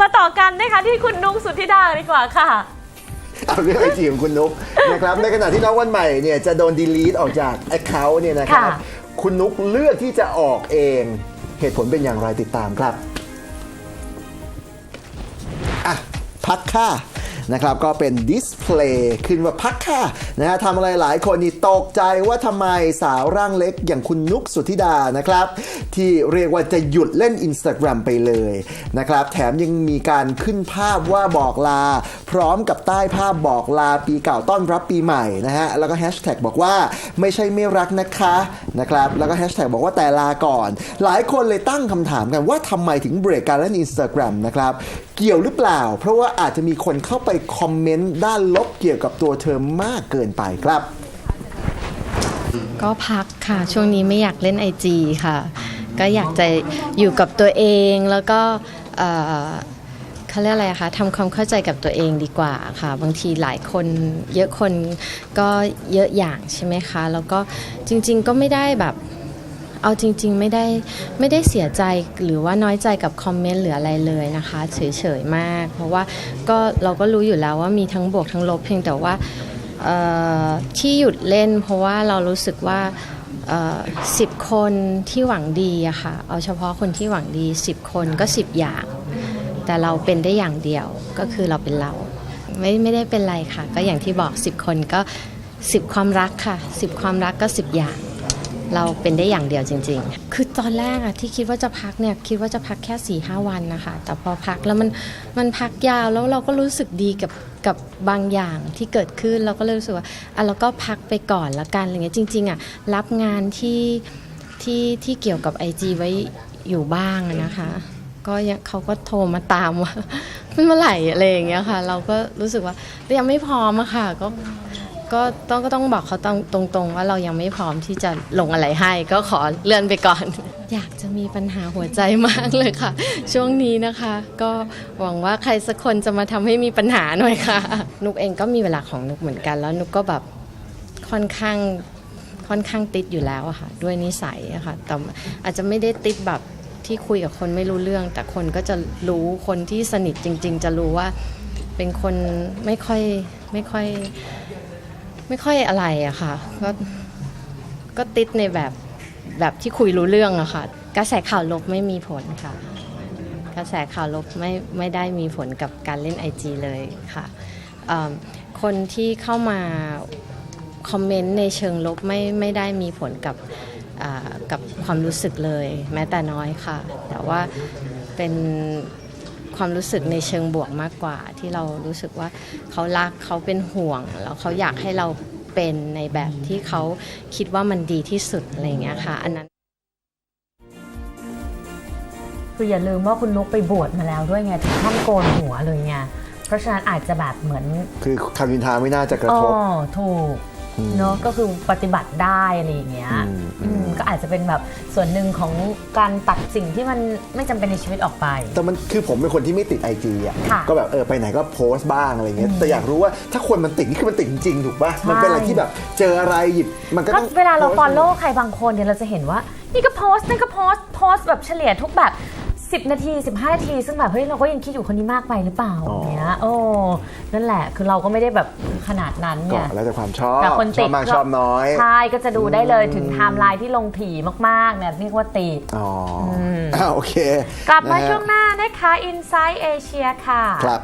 มาต่อกันนะคะที่คุณนุ๊กสุทธิดาดีกว่าค่ะ เอาเรื่องไอจีของคุณนุ๊กนะครับ ในขณะที่น้องวันใหม่เนี่ยจะโดนดีลีทออกจาก Account เนี่ยนะครับ ค่ะ คุณนุ๊กเลือกที่จะออกเอง เหตุผลเป็นอย่างไรติดตามครับ อะ พักค่า นะครับก็เป็นดิสเพลย์ขึ้นว่าพักค่านะฮะทำอะไรหลายคนนี่ตกใจว่าทำไมสาวร่างเล็กอย่างคุณนุกสุธิดานะครับ ที่เรียกว่าจะหยุดเล่น Instagram ไปเลยนะครับแถมยังมีการขึ้นภาพว่าบอกลา พร้อมกับใต้ภาพบอกลาปีเก่าต้อนรับปีใหม่นะฮะแล้วก็แฮชแท็กบอกว่าไม่ใช่ไม่รักนะคะนะครับแล้วก็แฮชแท็กบอกว่าแต่ลาก่อน หลายคนเลยตั้งคำถามกันว่าทำไมถึงเบรกการเล่น Instagram นะครับเกี่ยวหรือเปล่า เพราะว่าอาจจะมีคนเข้าไปคอมเมนต์ด้านลบเกี่ยวกับตัวเธอมากเกินไปครับ ก็พักค่ะ ช่วงนี้ไม่อยากเล่น IG ค่ะ ก็อยากจะอยู่กับตัวเองแล้วก็เอ่อเขาเรียกอะไรคะทำความเข้าใจกับตัวเองดีกว่าค่ะ บางทีหลายคนเยอะคนก็เยอะอย่างใช่ไหมคะ แล้วก็จริง ๆ ก็ไม่ได้แบบ เอาจริง ๆ ไม่ได้ไม่ได้เสียใจหรือว่าน้อยใจกับคอมเมนต์หรืออะไรเลยนะคะ เฉยๆมาก เพราะว่าก็เราก็รู้อยู่แล้วว่ามีทั้งบวกทั้งลบเพียงแต่ว่าที่หยุดเล่น เพราะว่าเรารู้สึกว่าสิบคนที่หวังดีอะค่ะ เอาเฉพาะคนที่หวังดี10คนก็10อย่าง แต่เราเป็นได้อย่างเดียวก็คือเราเป็นเรา ไม่ไม่ได้เป็นไรค่ะ ก็อย่างที่บอก10คนก็10ความรักค่ะ10ความรักก็10อย่าง เราเป็นได้อย่างเดียวจริง ๆ คือตอนแรกอะที่คิดว่าจะพักเนี่ยคิดว่าจะพักแค่4ี่ห้าวันนะคะ แต่พอพักแล้วมันมันพักยาวแล้วเราก็รู้สึกดีกับกับบางอย่างที่เกิดขึ้นเราก็เลยรู้สึกว่าอะเราก็พักไปก่อนละกันอะไรเงี้ยจริง ๆอะรับงานที่ที่ที่เกี่ยวกับ IG ไว้อยู่บ้างนะคะ ก็ยังเขาก็โทรมาตามว่ามันเมื่อไหร่อะไรอย่างเงี้ยค่ะ เราก็รู้สึกว่ายังไม่พร้อมอะค่ะก็ ก็ต้องก็ต้องบอกเขาตรงตรงๆ ว่าเรายังไม่พร้อมที่จะลงอะไรให้ ก็ขอเลื่อนไปก่อน อยากจะมีปัญหาหัวใจมากเลยค่ะ ช่วงนี้นะคะ ก็หวังว่าใครสักคนจะมาทำให้มีปัญหาหน่อยค่ะ นุกเองก็มีเวลาของนุกเหมือนกัน แล้วนุกก็แบบค่อนข้างค่อนข้างติดอยู่แล้วอะค่ะ ด้วยนิสัยอะค่ะแต่อาจจะไม่ได้ติดแบบที่คุยกับคนไม่รู้เรื่อง แต่คนก็จะรู้คนที่สนิทจริง ๆ จะรู้ว่าเป็นคนไม่ค่อยไม่ค่อย ไม่ค่อยอะไรอะค่ะ ก็ก็ติดในแบบแบบที่คุยรู้เรื่องอะค่ะ กระแสข่าวลบไม่มีผลค่ะ กระแสข่าวลบไม่ไม่ได้มีผลกับการเล่น IG เลยค่ะเอิ่มคนที่เข้ามาคอมเมนต์ในเชิงลบไม่ไม่ได้มีผลกับอ่ากับความรู้สึกเลย แม้แต่น้อยค่ะ แต่ว่าเป็น ความรู้สึกในเชิงบวกมากกว่า ที่เรารู้สึกว่าเขารักเขาเป็นห่วง แล้วเขาอยากให้เราเป็นในแบบที่เขาคิดว่ามันดีที่สุดอะไรอย่างเงี้ยค่ะ อันนั้น คืออย่าลืมว่าคุณนุ๊กไปบวชมาแล้วด้วยไงถึงขั้นโกนหัวเลยไงเพราะฉะนั้นอาจจะแบบเหมือน คือคำนินทาไม่น่าจะกระอ๋อทบถูกอืม เนอะก็คือปฏิบัติได้อะไรอย่างเงี้ยอืมอืมก็อาจจะเป็นแบบส่วนหนึ่งของการตัดสิ่งที่มันไม่จำเป็นในชีวิตออกไป แต่มันคือผมเป็นคนที่ไม่ติดไอจีอะค่ะก็แบบเออไปไหนก็โพสต์บ้างอะไรเงี้ยแต่อยากรู้ว่าถ้าคนมันติดนี่คือมันติดจริงๆถูกป่ะมันเป็นอะไรที่แบบเจออะไรหยิบมันก็ก็ต้องเวลาเรา โพสต์ฟอลโล่ใครบางคนเนี่ยเราจะเห็นว่า นี่ก็โพสต์นั่นก็โพสต์โพสต์แบบเฉลี่ยทุกแบบ 10 นาที 15 นาที ซึ่งแบบเฮ้ยเราก็ยังคิดอยู่คนนี้มากไปหรือเปล่าอย่างเงี้ยโอ้นั่นแหละคือเราก็ไม่ได้แบบขนาดนั้นก็เนี่ย แล้วแต่ความชอบแต่คนชติอดบมากก็ชอบน้อย ใช่ก็จะดูได้เลยถึงไทม์ไลน์ที่ลงถี่มากๆเนี่ยเรียกว่าติด อ๋อออ่าโอเคกลับมานะฮะช่วงหน้านะคะ Inside Asia ค่ะ ครับ